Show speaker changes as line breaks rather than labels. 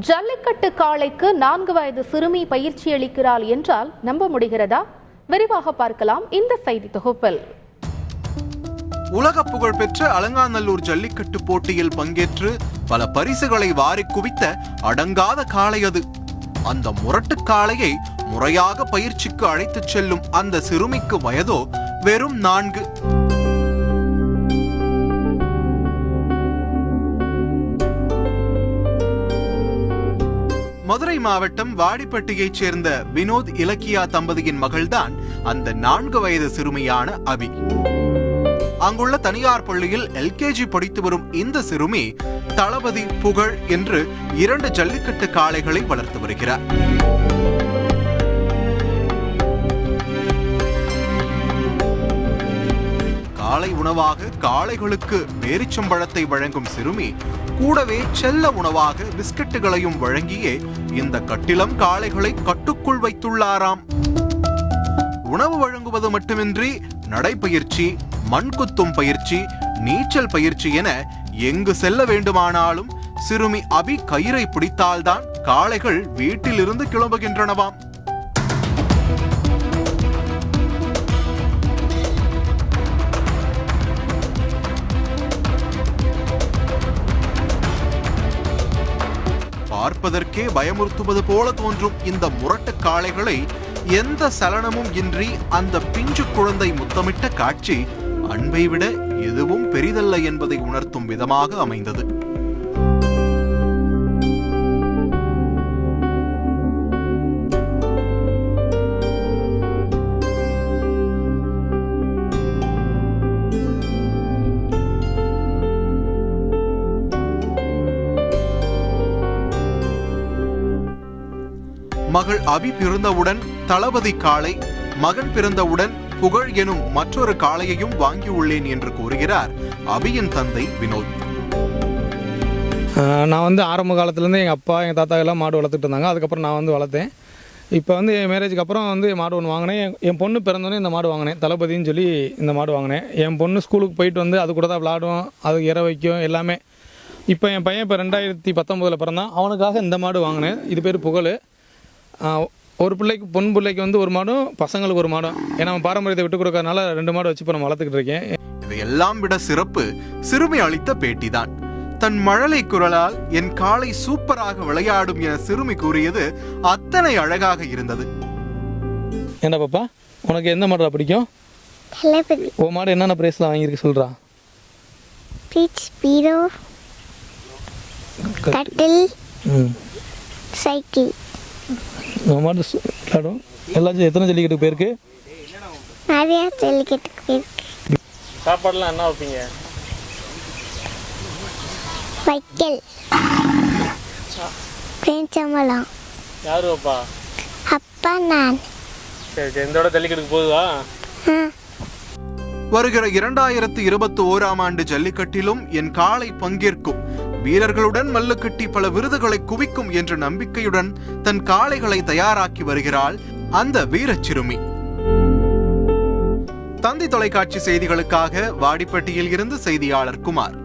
ஜல்லிக்கட்டு காளைக்கு நான்கு வயது சிறுமி பயிற்சி அளிக்கிறாள் என்றால் நம்ப முடிகிறதா? விரிவாக பார்க்கலாம் இந்த செய்தி தொகுப்பில்.
உலக புகழ்பெற்ற அலங்காநல்லூர் ஜல்லிக்கட்டு போட்டியில் பங்கேற்று பல பரிசுகளை வாரி குவித்த அடங்காத காளை அது. அந்த முரட்டு காளையை முறையாக பயிற்சிக்கு அழைத்துச் செல்லும் அந்த சிறுமிக்கு வயதோ வெறும் நான்கு. மதுரை மாவட்டம் வாடிப்பட்டியைச் சேர்ந்த வினோத் இலக்கியா தம்பதியின் மகள்தான் அந்த நான்கு வயது சிறுமியான அபி. அங்குள்ள தனியார் பள்ளியில் எல்கேஜி படித்து வரும் இந்த சிறுமி தளபதி புகழ் என்று இரண்டு ஜல்லிக்கட்டு காளைகளை வளர்த்து வருகிறார். உணவாக காளைகளுக்கு பேரிச்சம்பழத்தை வழங்கும் சிறுமி கூடவே செல்ல உணவாக பிஸ்கட்டுகளையும் வழங்கியே இந்த கட்டிலம் காளைகளை கட்டுக்குள் வைத்துள்ளாராம். உணவு வழங்குவது மட்டுமின்றி நடைப்பயிற்சி மண்குத்தும் பயிற்சி நீச்சல் பயிற்சி என எங்கு செல்ல வேண்டுமானாலும் சிறுமி அபி கயிறை பிடித்தால்தான் காளைகள் வீட்டிலிருந்து கிளம்புகின்றனவாம். பார்ப்பதற்கே பயமுறுத்துவது போல தோன்றும் இந்த முரட்டு காளைகளை எந்த சலனமும் இன்றி அந்த பிஞ்சு குழந்தை முத்தமிட்ட காட்சி அன்பை விட எதுவும் பெரிதல்ல என்பதை உணர்த்தும் விதமாக அமைந்தது. மகள் அபி பிறந்தவுடன் தளபதி காளை மகன் பிறந்தவுடன் புகழ் எனும் மற்றொரு காளையையும் வாங்கியுள்ளேன் என்று கூறுகிறார் அபியின் தந்தை வினோத்.
நான் வந்து ஆரம்ப காலத்துலேருந்து எங்கள் அப்பா எங்கள் தாத்தா எல்லாம் மாடு வளர்த்துட்டு இருந்தாங்க. அதுக்கப்புறம் நான் வந்து வளர்த்தேன். இப்போ வந்து என் மேரேஜுக்கு அப்புறம் வந்து மாடு ஒன்று வாங்கினேன். என் என் பொண்ணு பிறந்தோடனே இந்த மாடு வாங்கினேன். தளபதின்னு சொல்லி இந்த மாடு வாங்கினேன். என் பொண்ணு ஸ்கூலுக்கு போயிட்டு வந்து அது கூட தான் விளாடும் அது இற வைக்கும் எல்லாமே. இப்போ என் பையன் இப்போ ரெண்டாயிரத்தி பத்தொம்போதில் பிறந்தான். அவனுக்காக இந்த மாடு வாங்கினேன். இது பேர் புகழ். ஒரு பிள்ளைக்கு பொன் பிள்ளைக்கு வந்து ஒரு மாடும் பசங்களுக்கு ஒரு மாடும். ஏன்னா பாரம்பரியத்தை விட்டு கொடுக்கறதுனால ரெண்டு மாடு வச்சு இப்போ நான் வளர்த்துக்கிட்டு இருக்கேன்.
இதையெல்லாம் விட சிறப்பு சிறுமி அளித்த பேட்டிதான். தன் மழலை குரலால் என் காளை சூப்பராக விளையாடும் என சிறுமி கூறியது அத்தனை அழகாக இருந்தது.
என்ன பாப்பா? உனக்கு எந்த மாடுடா பிடிக்கும்? ஓ மாடு என்னென்ன ப்ரைஸ்லாம் வாங்கியிருக்கு சொல்கிறா
பீச் பீரோ கட்டில்
ம்.
சைக்கிள்
உன் மாடு சு- விளையாடும் எல்லாச்சும் எத்தனை ஜல்லிக்கட்டு போயிருக்கு
நிறையா ஜல்லிக்கட்டுக்கு போயிருக்கு
சாப்பாடுலாம் என்ன வைப்பீங்க?
வைக்கல். பேஞ்சம்பழம்.
யார் வைப்பா?
அப்பா நான்.
சரி சரி இந்த ஜல்லிக்கட்டுக்கு போகுதா?
வருகிற இரண்டாயிரத்து இருபத்தி ஓராம் ஆண்டு ஜல்லிக்கட்டிலும் என் காளை பங்கேற்கும் வீரர்களுடன் மல்லுக்கட்டி பல விருதுகளை குவிக்கும் என்ற நம்பிக்கையுடன் தன் காளைகளை தயாராக்கி வருகிறாள் அந்த வீரச் சிறுமி தந்தி தொலைக்காட்சி செய்திகளுக்காக வாடிப்பட்டியில் இருந்து செய்தியாளர் குமார்.